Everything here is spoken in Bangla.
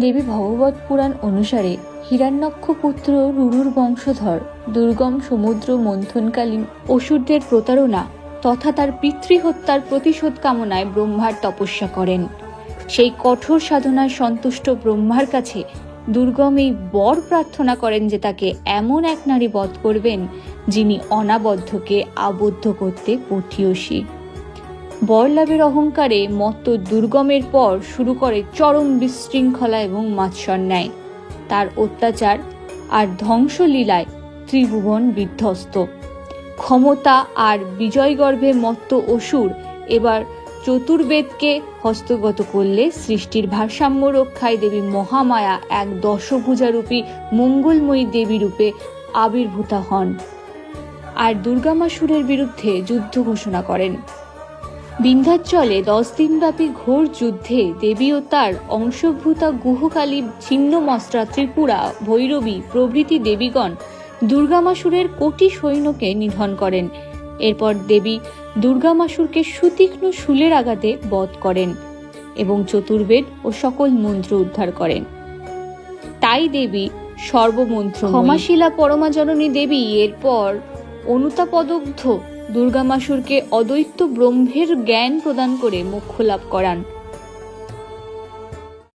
দেবী ভগবত পুরাণ অনুসারে হিরণ্যক্ষ পুত্র রুরুর বংশধর, দুর্গম সমুদ্র মন্থনকালীন অসুরদের প্রতারণা তথা তার পিতৃহত্যার প্রতিশোধ কামনায় ব্রহ্মার তপস্যা করেন। সেই কঠোর সাধনায় সন্তুষ্ট ব্রহ্মার কাছে দুর্গম এই বর প্রার্থনা করেন যে তাকে এমন এক নারী বধ করবেন যিনি অনাবদ্ধকে আবদ্ধ করতে পথিয়সী। বরলাভের অহংকারে মত্ত দুর্গমের পর শুরু করে চরম বিশৃঙ্খলা এবং মাৎসন্যায়। তার অত্যাচার আর ধ্বংসলীলায় ত্রিভুবন বিধ্বস্ত। ক্ষমতা আর বিজয়গর্ভে মত্ত অসুর এবার চতুর্বেদকে হস্তগত করলে সৃষ্টির ভারসাম্য রক্ষায় দেবী মহামায়া এক দশভুজারূপী মঙ্গলময়ী দেবী রূপে আবির্ভূতা হন। আর দুর্গামাসুরের বিরুদ্ধে যুদ্ধ ঘোষণা করেন। বিন্ধ্যাচলে দশ দিনব্যাপী ঘোর যুদ্ধে দেবী ও তার অংশভূতা গুহকালী ছিন্নমস্ত্রা ত্রিপুরা, ভৈরবী প্রভৃতি দেবীগণ দুর্গামাসুরের কোটি সৈন্যকে নিধন করেন। এরপর দেবী দুর্গামাসুরকে সুতীক্ষ্ণ শুলের আঘাতে বধ করেন এবং চতুর্বেদ ও সকল মন্ত্র উদ্ধার করেন। তাই দেবী সর্বমন্ত্র ক্ষমাশিলা পরমাজননী দেবী, এরপর অনুতাপদগ্ধ দুর্গামাসুরকে অদ্বৈত ব্রহ্মের জ্ঞান প্রদান করে মোক্ষ লাভ করান।